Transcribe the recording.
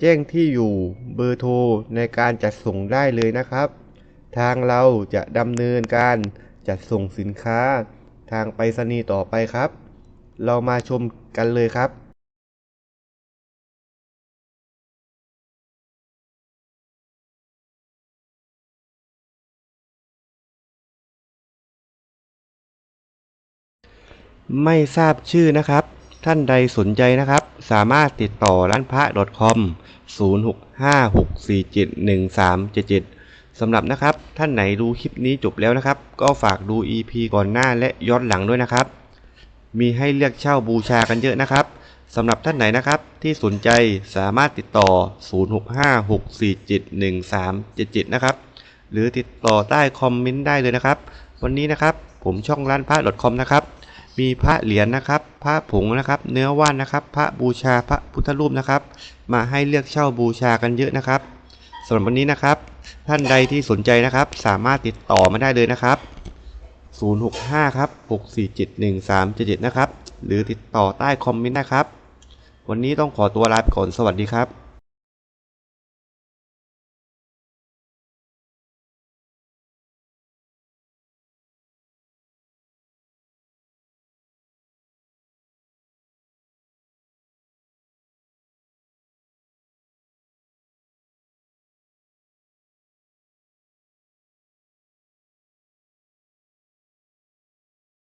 แจ้งที่อยู่เบอร์โทรในการจัดส่งได้เลยนะครับ ทางเราจะดำเนินการจัดส่งสินค้า ทางไปรษณีย์ต่อไปครับ เรามาชมกันเลยครับไม่ทราบชื่อนะครับ ท่านใดสนใจนะครับ สามารถติดต่อร้านพระ .com 0656471377 สำหรับนะครับ ท่านไหนดูคลิปนี้จบแล้วนะครับ ก็ฝากดู EP ก่อนหน้าและย้อนหลังด้วยนะครับ มีให้เลือกเช่าบูชากันเยอะนะครับสำหรับท่านไหนนะครับ ที่สนใจสามารถติดต่อ 0656471377 นะครับ หรือติดต่อใต้คอมเมนต์ได้เลยนะครับ วันนี้นะครับผมช่องร้านพระ .com นะครับ มีพระเหรียญนะครับ พระผงนะครับ เนื้อว่านนะครับ พระบูชาพระพุทธรูปนะครับ มาให้เลือกเช่าบูชากันเยอะนะครับสำหรับวันนี้นะครับ ท่านใดที่สนใจนะครับ สามารถติดต่อมาได้เลยนะครับ 065 ครับ 6471377 นะครับ หรือติดต่อใต้คอมเมนต์นะครับ วันนี้ต้องขอตัวลาไปก่อนสวัสดีครับ